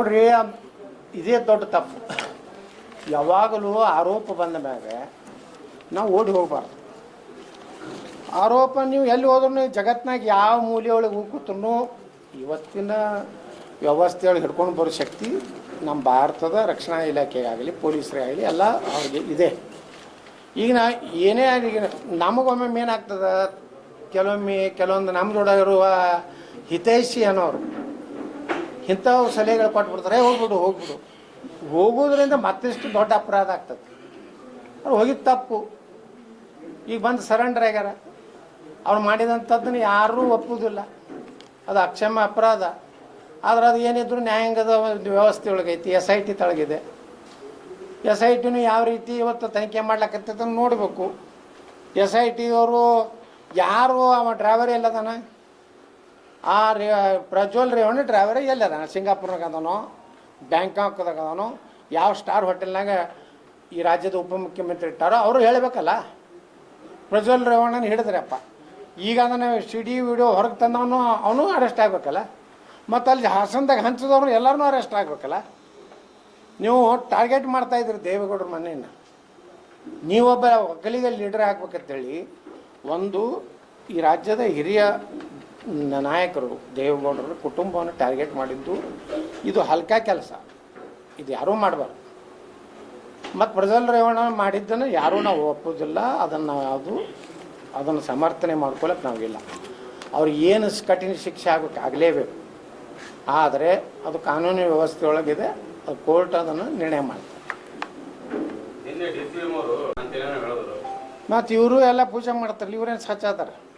ನೋಡ್ರಿ, ಇದೇ ದೊಡ್ಡ ತಪ್ಪು. ಯಾವಾಗಲೂ ಆರೋಪ ಬಂದ ಮೇಲೆ ನಾವು ಓಡಿ ಹೋಗಬಾರ್ದು. ಆರೋಪ ನೀವು ಎಲ್ಲಿ ಹೋದ್ರೂ ಜಗತ್ನಾಗ ಯಾವ ಮೂಲೆಯೊಳಗೆ ಹೋಗ್ಕೂತ್ರು ಇವತ್ತಿನ ವ್ಯವಸ್ಥೆಯೊಳಗೆ ಹಿಡ್ಕೊಂಡು ಬರೋ ಶಕ್ತಿ ನಮ್ಮ ಭಾರತದ ರಕ್ಷಣಾ ಇಲಾಖೆಗಾಗಲಿ ಪೊಲೀಸರಿಗಾಗಲಿ ಎಲ್ಲ ಅವ್ರಿಗೆ ಇದೆ. ಈಗ ನಾ ಏನೇ ಆಗಲಿ ನಮಗೊಮ್ಮೆ ಏನಾಗ್ತದೆ ಕೆಲವೊಮ್ಮೆ, ಕೆಲವೊಂದು ನಮ್ಮ ಹಿತೈಷಿ ಅನ್ನೋರು. ಇಂಥವು ಸಲಹೆಗಳು ಕೊಟ್ಬಿಡ್ತಾರೆ "ಏ, ಹೋಗ್ಬಿಡು ಹೋಗ್ಬಿಡು. ಹೋಗೋದ್ರಿಂದ ಮತ್ತಿಷ್ಟು ದೊಡ್ಡ ಅಪರಾಧ ಆಗ್ತದೆ. ಅವ್ರು ಹೋಗಿದ್ದು ತಪ್ಪು. ಈಗ ಬಂದು ಸರೆಂಡರ್ ಆಗ್ಯಾರ. ಅವ್ರು ಮಾಡಿದಂಥದ್ದನ್ನ ಯಾರೂ ಒಪ್ಪುವುದಿಲ್ಲ ಅದು ಅಕ್ಷಮ ಅಪರಾಧ. ಆದ್ರೆ ಅದು ಏನಿದ್ರು ನ್ಯಾಯಾಂಗದ ವ್ಯವಸ್ಥೆ ಒಳಗೈತಿ ಎಸ್ ಐ ಟಿ ತಳಗಿದೆ. ಎಸ್ ಐ ಟಿನೂ ಯಾವ ರೀತಿ ಇವತ್ತು ತನಿಖೆ ಮಾಡ್ಲಕತ್ತೈತೆ ನೋಡಬೇಕು. ಎಸ್ ಐ ಟಿ ಅವರು ಯಾರು ಅವ ಡ್ರೈವರ್ ಎಲ್ಲದಾನ ಆ ರೇ, ಪ್ರಜ್ವಲ್ ರೇವಣ್ಣ ಡ್ರೈವರ್ ಎಲ್ಲದ ಸಿಂಗಾಪುರ್ನಾಗ ಅದನೋ? ಬ್ಯಾಂಕಾಕ್ದಾಗ ಅದನೋ ಯಾವ ಸ್ಟಾರ್ ಹೋಟೆಲ್ನಾಗ ಈ ರಾಜ್ಯದ ಉಪಮುಖ್ಯಮಂತ್ರಿ ಇಟ್ಟಾರೋ ಅವರು ಹೇಳಬೇಕಲ್ಲ. ಪ್ರಜ್ವಲ್ ರೇವಣ್ಣನ ಹಿಡಿದ್ರಪ್ಪ. ಈಗ ಅದನ್ನು ಸಿಡಿ ವಿಡಿಯೋ ಹೊರಗೆ ತಂದವನು ಅವನು ಅರೆಸ್ಟ್ ಆಗಬೇಕಲ್ಲ. ಮತ್ತು ಅಲ್ಲಿ ಹಾಸನದಾಗ ಹಂಚಿದವ್ರು ಎಲ್ಲರೂ ಅರೆಸ್ಟ್ ಆಗಬೇಕಲ್ಲ. ನೀವು ಟಾರ್ಗೆಟ್ ಮಾಡ್ತಾ ಇದ್ರಿ ದೇವೇಗೌಡರ ಮನೆಯನ್ನು. ನೀವೊಬ್ಬ ಒಕ್ಕಲಿಗ ಲೀಡರ್ ಆಗ್ಬೇಕಂತೇಳಿ ಒಂದು ಈ ರಾಜ್ಯದ ಹಿರಿಯ ನಾಯಕರು ದೇವೇಗೌಡರು ಕುಟುಂಬವನ್ನು ಟಾರ್ಗೆಟ್ ಮಾಡಿದ್ದು ಇದು ಹಲ್ಕ ಕೆಲಸ. ಇದು ಯಾರೂ ಮಾಡಬಾರ್ದು. ಮತ್ತು ಪ್ರಜ್ವಲ್ ರೇವಣ್ಣ ಮಾಡಿದ್ದನ್ನು ಯಾರೂ ನಾವು ಒಪ್ಪೋದಿಲ್ಲ. ಅದನ್ನು ಅದು ಅದನ್ನು ಸಮರ್ಥನೆ ಮಾಡ್ಕೊಳಕ್ಕೆ ನಾವಿಲ್ಲ. ಅವ್ರು ಏನು ಕಠಿಣ ಶಿಕ್ಷೆ ಆಗೋಕ್ಕೆ ಆಗಲೇಬೇಕು. ಆದರೆ ಅದು ಕಾನೂನು ವ್ಯವಸ್ಥೆಯೊಳಗಿದೆ ಅದು ಕೋರ್ಟ್ ಅದನ್ನು ನಿರ್ಣಯ ಮಾಡ್ತಾರೆ ಮತ್ತು ಇವರು ಎಲ್ಲ ಪೂಜೆ ಮಾಡ್ತಾರಲ್ಲ ಇವರೇನು ಸಚ್ಚಾತಾರೆ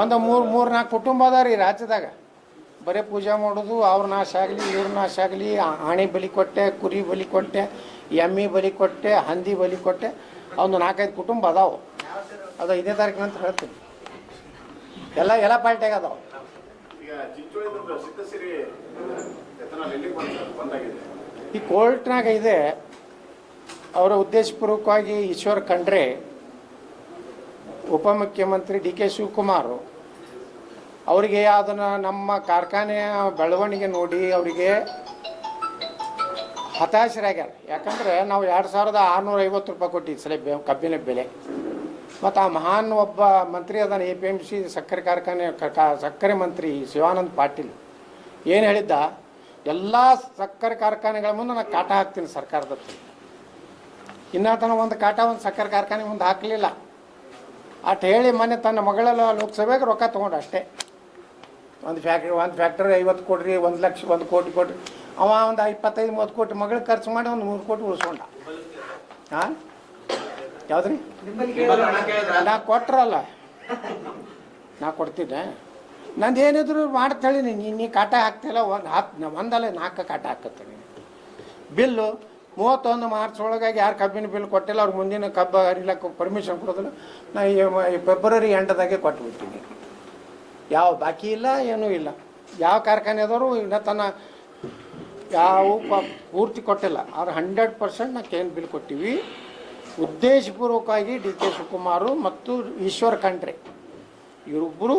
ಒಂದು ಮೂರು ಮೂರು ನಾಲ್ಕು ಕುಟುಂಬ ಅದ ರೀ ರಾಜ್ಯದಾಗ. ಬರೀ ಪೂಜೆ ಮಾಡೋದು ಅವ್ರ ನಾಶ ಆಗಲಿ ಇವ್ರ ನಾಶ ಆಗಲಿ ಆಣೆ ಬಲಿ ಕೊಟ್ಟೆ ಕುರಿ ಬಲಿ ಕೊಟ್ಟೆ ಎಮ್ಮೆ ಬಲಿ ಕೊಟ್ಟೆ ಹಂದಿ ಬಲಿ ಕೊಟ್ಟೆ ಒಂದು ನಾಲ್ಕೈದು ಕುಟುಂಬ ಅದಾವೆ. ಅದು ಐದನೇ ತಾರೀಕು ಅಂತ ಹೇಳ್ತೀನಿ. ಎಲ್ಲ ಎಲ್ಲ ಪಾರ್ಟಿಯಾಗ ಅದಾವ. ಈ ಕೋರ್ಟ್ನಾಗ ಇದೆ ಅವರ ಉದ್ದೇಶಪೂರ್ವಕವಾಗಿ ಈಶ್ವರ್ ಖಂಡ್ರೆ ಉಪಮುಖ್ಯಮಂತ್ರಿ ಡಿ ಕೆ ಶಿವಕುಮಾರ್ ಅವರಿಗೆ ಅದನ್ನು ನಮ್ಮ ಕಾರ್ಖಾನೆಯ ಬೆಳವಣಿಗೆ ನೋಡಿ ಅವರಿಗೆ ಹತಾಶರಾಗ್ಯಾರ. ಯಾಕಂದರೆ ನಾವು ಎರಡು ಸಾವಿರದ ಆರುನೂರ ಐವತ್ತು ರೂಪಾಯಿ ಕೊಟ್ಟಿದ್ದು ಸಲ ಕಬ್ಬಿನ ಬೆಲೆ. ಮತ್ತು ಆ ಮಹಾನ್ ಒಬ್ಬ ಮಂತ್ರಿ ಅದಾನ, ಎ ಪಿ ಎಂ ಸಿ ಸಕ್ಕರೆ ಕಾರ್ಖಾನೆ ಸಕ್ಕರೆ ಮಂತ್ರಿ ಶಿವಾನಂದ್ ಪಾಟೀಲ್. ಏನು ಹೇಳಿದ್ದ? ಎಲ್ಲ ಸಕ್ಕರೆ ಕಾರ್ಖಾನೆಗಳ ಮುಂದೆ ನಾನು ಕಾಟ ಹಾಕ್ತೀನಿ ಸರ್ಕಾರದ ಇನ್ನೂ ತನಕ ಒಂದು ಕಾಟ ಒಂದು ಸಕ್ಕರೆ ಕಾರ್ಖಾನೆ ಮುಂದೆ ಹಾಕಲಿಲ್ಲ. ಅಟ್ ಹೇಳಿ ಮೊನ್ನೆ ತನ್ನ ಮಗಳೆಲ್ಲ ಲೋಕಸಭೆಗೆ ರೊಕ್ಕ ತೊಗೊಂಡು ಅಷ್ಟೇ. ಒಂದು ಫ್ಯಾಕ್ಟ್ರಿ ಒಂದು ಫ್ಯಾಕ್ಟ್ರಿ ಐವತ್ತು ಕೊಡ್ರಿ ಒಂದು ಲಕ್ಷ, ಒಂದು ಕೋಟಿ ಕೋಟಿ ಅವ ಒಂದು ಇಪ್ಪತ್ತೈದು, ಮೂವತ್ತು ಕೋಟಿ ಮಗಳಿಗೆ ಖರ್ಚು ಮಾಡಿ ಒಂದು ಮೂರು ಕೋಟಿ ಉಳಿಸ್ಕೊಂಡ. ಹಾಂ ಯಾವ್ದ್ರಿ? ನಾ ಕೊಟ್ರಲ್ಲ. ನಾ ಕೊಡ್ತಿದ್ದೆ. ನಂದು ಏನಿದ್ರು ಮಾಡ್ತಾಳೆ ನೀ ನೀ ಕಾಟ ಹಾಕ್ತಿಲ್ಲ, ಒಂದು ಹತ್ತು ಒಂದಲ್ಲ ನಾಲ್ಕು ಕಾಟ ಹಾಕತ್ತೀನಿ. ನೀನು ಬಿಲ್ಲು ಮೂವತ್ತೊಂದು ಮಾರ್ಚ್ ಒಳಗಾಗಿ ಯಾರು ಕಬ್ಬಿನ ಬಿಲ್ ಕೊಟ್ಟಿಲ್ಲ, ಅವ್ರು ಮುಂದಿನ ಕಬ್ಬು ಹರಿಲಕ್ಕೆ ಪರ್ಮಿಷನ್ ಕೊಡೋದಿಲ್ಲ. ನಾ ಈ ಫೆಬ್ರವರಿ ಎಂಟದಾಗೆ ಕೊಟ್ಬಿಡ್ತೀನಿ ಯಾವ ಬಾಕಿ ಇಲ್ಲ, ಏನೂ ಇಲ್ಲ. ಯಾವ ಕಾರ್ಖಾನೆದವರು ಇನ್ನ ತನ್ನ ಯಾವ ಪೂರ್ತಿ ಕೊಟ್ಟಿಲ್ಲ. ಆದ್ರೆ ಹಂಡ್ರೆಡ್ ಪರ್ಸೆಂಟ್ ನಾ ಕೇನ್ ಬಿಲ್ ಕೊಟ್ಟಿವಿ. ಉದ್ದೇಶಪೂರ್ವಕವಾಗಿ ಡಿ ಕೆ ಶಿವಕುಮಾರು ಮತ್ತು ಈಶ್ವರ್ ಖಂಡ್ರೆ. ಇವರಿಬ್ಬರು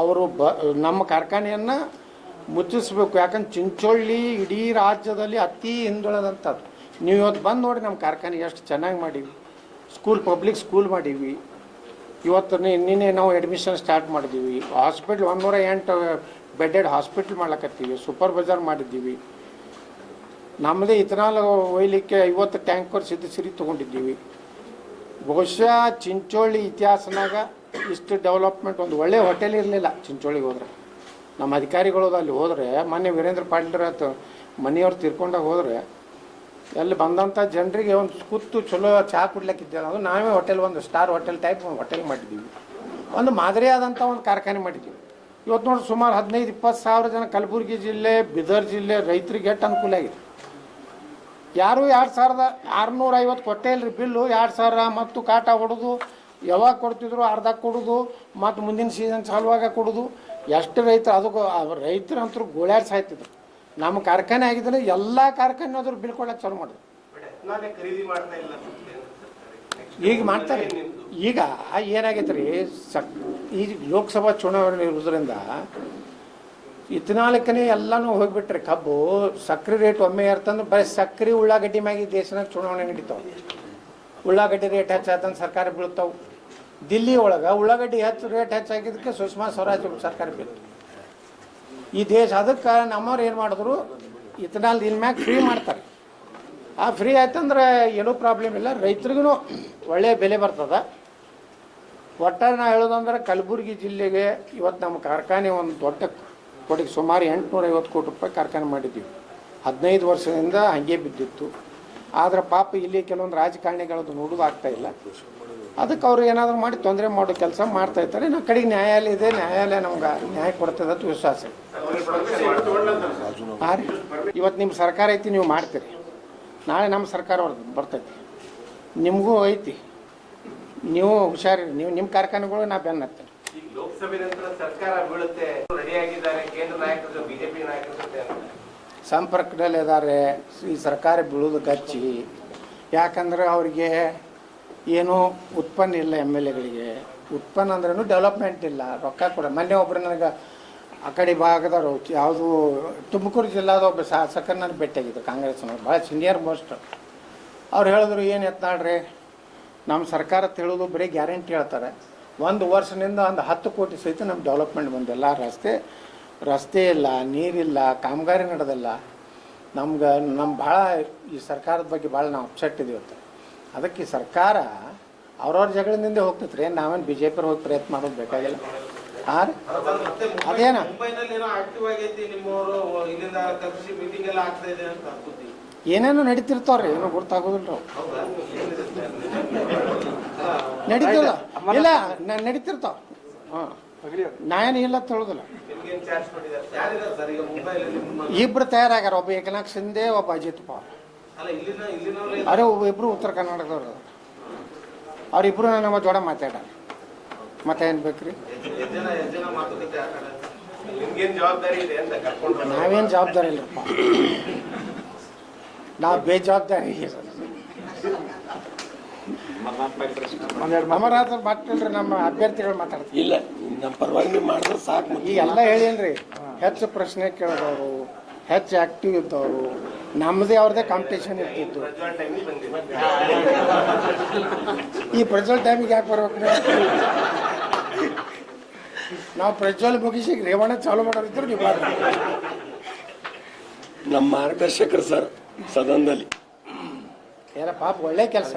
ಅವರು ಬ ನಮ್ಮ ಕಾರ್ಖಾನೆಯನ್ನು ಮುಚ್ಚಿಸ್ಬೇಕು. ಯಾಕಂದ್ರೆ ಚಿಂಚೋಳ್ಳಿ ಇಡೀ ರಾಜ್ಯದಲ್ಲಿ ಅತಿ ಹಿಂದುಳಿದಂಥದ್ದು. ನೀವು ಇವತ್ತು ಬಂದು ನೋಡಿ ನಮ್ಮ ಕಾರ್ಖಾನೆ ಎಷ್ಟು ಚೆನ್ನಾಗಿ ಮಾಡೀವಿ ಸ್ಕೂಲ್ ಪಬ್ಲಿಕ್ ಸ್ಕೂಲ್ ಮಾಡೀವಿ ಇವತ್ತು ನಿನ್ನೆ ನಾವು ಅಡ್ಮಿಷನ್ ಸ್ಟಾರ್ಟ್ ಮಾಡಿದ್ದೀವಿ. ಹಾಸ್ಪಿಟ್ಲ್ ಒಂದೂರ ಎಂಟು ಬೆಡ್ಡೆಡ್ ಹಾಸ್ಪಿಟ್ಲ್ ಮಾಡ್ಲಕತ್ತೀವಿ. ಸೂಪರ್ ಬಜಾರ್ ಮಾಡಿದ್ದೀವಿ. ನಮ್ಮದೇ ಇಥನಾಲ್ ಒಯ್ಲಿಕ್ಕೆ ಐವತ್ತು ಟ್ಯಾಂಕರ್ ಸಿದ್ಧ ಸಿರಿ ತೊಗೊಂಡಿದ್ದೀವಿ. ಬಹುಶಃ ಚಿಂಚೋಳಿ ಇತಿಹಾಸನಾಗ ಇಷ್ಟು ಡೆವಲಪ್ಮೆಂಟ್ ಒಂದು ಒಳ್ಳೆ ಹೋಟೆಲ್ ಇರಲಿಲ್ಲ ಚಿಂಚೋಳಿಗೆ ಹೋದ್ರೆ. ನಮ್ಮ ಅಧಿಕಾರಿಗಳು ಅಲ್ಲಿ ಹೋದರೆ, ಮೊನ್ನೆ ವೀರೇಂದ್ರ ಪಾಟೀಲ್ರ ಮನೆಯವ್ರು ತಿರ್ಕೊಂಡಾಗ ಹೋದರೆ ಅಲ್ಲಿ ಬಂದಂಥ ಜನರಿಗೆ ಒಂದು ಕುತ್ತು ಚಲೋ ಚಹಾ ಕುಡ್ಲಿಕ್ಕಿದ್ದೇವೆ ಅದು ನಾವೇ ಹೋಟೆಲ್ ಒಂದು ಸ್ಟಾರ್ ಹೋಟೆಲ್ ಟೈಪ್ ಒಂದು ಹೋಟೆಲ್ ಮಾಡಿದ್ದೀವಿ ಒಂದು ಮಾದರಿಯಾದಂಥ ಒಂದು ಕಾರ್ಖಾನೆ ಮಾಡಿದ್ದೀವಿ ಇವತ್ತು ನೋಡಿ ಸುಮಾರು ಹದಿನೈದು, ಇಪ್ಪತ್ತು ಸಾವಿರ ಜನ ಕಲಬುರಗಿ ಜಿಲ್ಲೆ, ಬೀದರ್ ಜಿಲ್ಲೆ ರೈತರಿಗೆ ಎಷ್ಟು ಅನುಕೂಲ ಆಗಿದೆ. ಯಾರು ಎರಡು ಸಾವಿರದ ಆರುನೂರ ಐವತ್ತು ಕೊಟ್ಟೇ ಇಲ್ರಿ ಬಿಲ್ಲು, ಎರಡು ಸಾವಿರ ಮತ್ತು ಕಾಟ ಹೊಡೆದು, ಯಾವಾಗ ಕೊಡ್ತಿದ್ರು ಅರ್ಧ ಕೊಡೋದು, ಮತ್ತು ಮುಂದಿನ ಸೀಸನ್ ಚಾಲುವಾಗ ಕೊಡೋದು. ಎಷ್ಟು ರೈತರು ಅದಕ್ಕೂ ರೈತರಂತರೂ ಗೋಳ್ಯಾಡ್ ಸಾಯ್ತಿದ್ರು. ನಮ್ಮ ಕಾರ್ಖಾನೆ ಆಗಿದ್ರೆ ಎಲ್ಲ ಕಾರ್ಖಾನೆ ಆದ್ರೂ ಬಿಲ್ ಕೊಡಕ್ಕೆ ಚಾಲು ಮಾಡಿದ್ರು ಈಗ ಮಾಡ್ತಾರೆ. ಈಗ ಏನಾಗೈತೆ ರೀ ಸಕ್ ಈ ಲೋಕಸಭಾ ಚುನಾವಣೆ ಇರೋದ್ರಿಂದ ಇತ್ನಾಲ್ಕನೇ ಎಲ್ಲನೂ ಹೋಗ್ಬಿಟ್ರಿ ಕಬ್ಬು ಸಕ್ಕರೆ ರೇಟ್ ಒಮ್ಮೆ ಇರ್ತಂದ್ರೆ ಬರೀ ಸಕ್ಕರೆ ಉಳ್ಳಾಗಡ್ಡಿ ಮ್ಯಾಗೆ ದೇಶನಾಗ ಚುನಾವಣೆ ನಡೀತಾವ. ಉಳ್ಳಾಗಡ್ಡಿ ರೇಟ್ ಹೆಚ್ಚಾತಂದ್ರೆ ಸರ್ಕಾರ ಬೀಳ್ತಾವೆ. ದಿಲ್ಲಿ ಒಳಗೆ ಉಳ್ಳಾಗಡ್ಡಿ ಹೆಚ್ಚು ರೇಟ್ ಹೆಚ್ಚಾಗಿದ್ದಕ್ಕೆ ಸುಷ್ಮಾ ಸ್ವರಾಜ್ ಸರ್ಕಾರ ಬೀಳ್ತು. ಈ ದೇಶ ಅದಕ್ಕೆ ನಮ್ಮವ್ರು ಏನು ಮಾಡಿದ್ರು? ಇತನಾಲ್ ದಿನ ಮ್ಯಾಗ ಫ್ರೀ ಮಾಡ್ತಾರೆ. ಆ ಫ್ರೀ ಆಯ್ತಂದ್ರೆ ಏನೂ ಪ್ರಾಬ್ಲಮ್ ಇಲ್ಲ. ರೈತರಿಗೂ ಒಳ್ಳೆಯ ಬೆಲೆ ಬರ್ತದೆ. ಒಟ್ಟಾರೆ ನಾವು ಹೇಳೋದಂದ್ರೆ ಕಲಬುರಗಿ ಜಿಲ್ಲೆಗೆ ಇವತ್ತು ನಮ್ಮ ಕಾರ್ಖಾನೆ ಒಂದು ದೊಡ್ಡ ಕೊಡುಗೆ ಸುಮಾರು ಎಂಟುನೂರ ಐವತ್ತು ಕೋಟಿ ರೂಪಾಯಿ ಕಾರ್ಖಾನೆ ಮಾಡಿದ್ದೀವಿ. ಹದಿನೈದು ವರ್ಷದಿಂದ ಹಾಗೆ ಬಿದ್ದಿತ್ತು. ಆದರೆ ಪಾಪ ಇಲ್ಲಿ ಕೆಲವೊಂದು ರಾಜಕಾರಣಿಗಳದ್ದು ನೋಡೋದು ಇಲ್ಲ. ಅದಕ್ಕೆ ಅವ್ರು ಏನಾದರೂ ಮಾಡಿ ತೊಂದರೆ ಮಾಡೋ ಕೆಲಸ ಮಾಡ್ತಾ ಇರ್ತಾರೆ. ನಾವು ಕಡೆಗೆ ನ್ಯಾಯಾಲಯ ಇದೆ. ನ್ಯಾಯಾಲಯ ನಮ್ಗೆ ನ್ಯಾಯ ಕೊಡ್ತದೆ ಅಂತ ವಿಶ್ವಾಸ ಇದೆ. ಹಾಂ ರೀ. ಇವತ್ತು ನಿಮ್ಮ ಸರ್ಕಾರ ಐತಿ ನೀವು ಮಾಡ್ತೀರಿ. ನಾಳೆ ನಮ್ಮ ಸರ್ಕಾರ ಬರ್ತೈತಿ. ನಿಮಗೂ ಐತಿ. ನೀವು ಹುಷಾರಿ ನೀವು ನಿಮ್ಮ ಕಾರ್ಖಾನೆಗಳು ನಾ ಬೆನ್ನ ಅಂತ ಸಂಪರ್ಕದಲ್ಲಿ ಇದ್ದಾರೆ ಈ ಸರ್ಕಾರ ಬೀಳೋದು ಗಚ್ಚಿ. ಯಾಕಂದ್ರೆ ಅವ್ರಿಗೆ ಏನೂ ಉತ್ಪನ್ನ ಇಲ್ಲ ಎಂ ಎಲ್ ಎಗಳಿಗೆ. ಉತ್ಪನ್ನ ಅಂದ್ರೂ ಡೆವಲಪ್ಮೆಂಟ್ ಇಲ್ಲ, ರೊಕ್ಕ ಕೊಡ ಮೊನ್ನೆ ಒಬ್ಬರು ನನಗೆ ಆ ಕಡೆ ಭಾಗದವರು, ಯಾವುದು ತುಮಕೂರು ಜಿಲ್ಲಾದ ಒಬ್ಬ ಶಾಸಕರು ನನಗೆ ಭೇಟಿಯಾಗಿದ್ದರು ಕಾಂಗ್ರೆಸ್ನವ್ರು, ಭಾಳ ಸೀನಿಯರ್ ಮೋಸ್ಟ್ ಅವ್ರು ಹೇಳಿದ್ರು, ಏನು ಎತ್ತಾಡ್ರಿ ನಮ್ಮ ಸರ್ಕಾರ ತಿಳಿದು ಬರೀ ಗ್ಯಾರಂಟಿ ಹೇಳ್ತಾರೆ. ಒಂದು ವರ್ಷದಿಂದ ಒಂದು ಹತ್ತು ಕೋಟಿ ಸಹಿತ ನಮ್ಮ ಡೆವಲಪ್ಮೆಂಟ್ ಬಂದಿಲ್ಲ ರಸ್ತೆ ರಸ್ತೆ ಇಲ್ಲ, ನೀರಿಲ್ಲ, ಕಾಮಗಾರಿ ನಡೆದಿಲ್ಲ. ನಮ್ಗೆ ನಮ್ಮ ಭಾಳ ಈ ಸರ್ಕಾರದ ಬಗ್ಗೆ ಭಾಳ ನಾವು ಅಪ್ಸೆಟ್ ಇದೀವಿ ಅಂತ. ಅದಕ್ಕೆ ಸರ್ಕಾರ ಅವ್ರವ್ರ ಜಗಳದಿಂದ ಹೋಗ್ತೈತ್ರಿ. ಏನು ನಾವೇನು ಬಿ ಜೆ ಪಿ ಹೋಗಿ ಪ್ರಯತ್ನ ಮಾಡೋದು ಬೇಕಾಗಿಲ್ಲ. ಹಾಂ ರೀ? ಅದೇನ? ಏನೇನೋ ನಡೀತಿರ್ತಾವ್ರಿ ಏನೋ ಗೊತ್ತಾಗೋದಿಲ್ಲ ರೀ ನಡೀತಿಲ್ಲ. ಇಲ್ಲ ನಾನು ನಡೀತಿರ್ತಾವ. ಹಾಂ. ಏನು ಇಲ್ಲ ಅಂತ ಹೇಳೋದಿಲ್ಲ. ಮುಂಬೈಲಿ ಇಬ್ರು ತಯಾರಾಗ್ಯಾರ. ಒಬ್ಬ ಏಕನಾಥ್ ಶಿಂದೆ ಒಬ್ಬ ಅಜಿತ್ ಪವಾರ್. ಅರೆ ಒಬ್ಬ ಇಬ್ರು ಉತ್ತರ ಕರ್ನಾಟಕದವ್ರು. ಅವರಿಬ್ಬರು ಅವ್ರಿಬ್ರು ನಮ್ಮ ಜೋಡ ಮಾತಾಡ ಮತ್ತೆ ಏನು ಬೇಕ್ರಿ? ಎಷ್ಟ್ ಜನ ಎಷ್ಟ್ ಜನ ಮಾತುಕತೆ ಆಟಾಡ ನಿಮ್ಗೇನ್ ಜವಾಬ್ದಾರಿ ಇದೆ ಅಂತ ಕರ್ಕೊಂಡು ನಾವೇನು ಜವಾಬ್ದಾರಿ ಇಲ್ಲಪ್ಪ. ನಾವು ಬೇಜವಾಬ್ದಾರಿ ಅಮರನಾಥ ಮಾತಾಡ್ರಿ ನಮ್ಮ ಅಭ್ಯರ್ಥಿಗಳು ಮಾತಾಡ್ತೀವಿ ಇಲ್ಲ ನಮ್ಮ ಪರವಾಗಿ ಮಾಡಿದ್ರೆ ಸಾಕು. ಈ ಈಗ ಎಲ್ಲ ಹೇಳಿನ್ರಿ ಹೆಚ್ಚು ಪ್ರಶ್ನೆ ಕೇಳಿದವರು ಹೆಚ್ಚು ಆಕ್ಟಿವ್ ಇದ್ದವರು ನಮ್ಮದೇ ಅವ್ರದೇ ಕಾಂಪಿಟೇಷನ್ ಇರ್ತಿತ್ತು. ಈ ಪ್ರಜ್ವಲ್ ಟೈಮಿಗೆ ಯಾಕೆ ಬರ್ಬೇಕು ನೀವು? ನಾವು ಪ್ರಜ್ವಲ್ ಮುಗಿಸಿ ರೇವಣ ಚಾಲು ಮಾಡೋರಿದ್ರು ನೀವು. ನಮ್ಮ ಮಾರ್ಗದರ್ಶಕರು ಸರ್ ಸದನದಲ್ಲಿ. ಏನ ಪಾಪ ಒಳ್ಳೆ ಕೆಲಸ.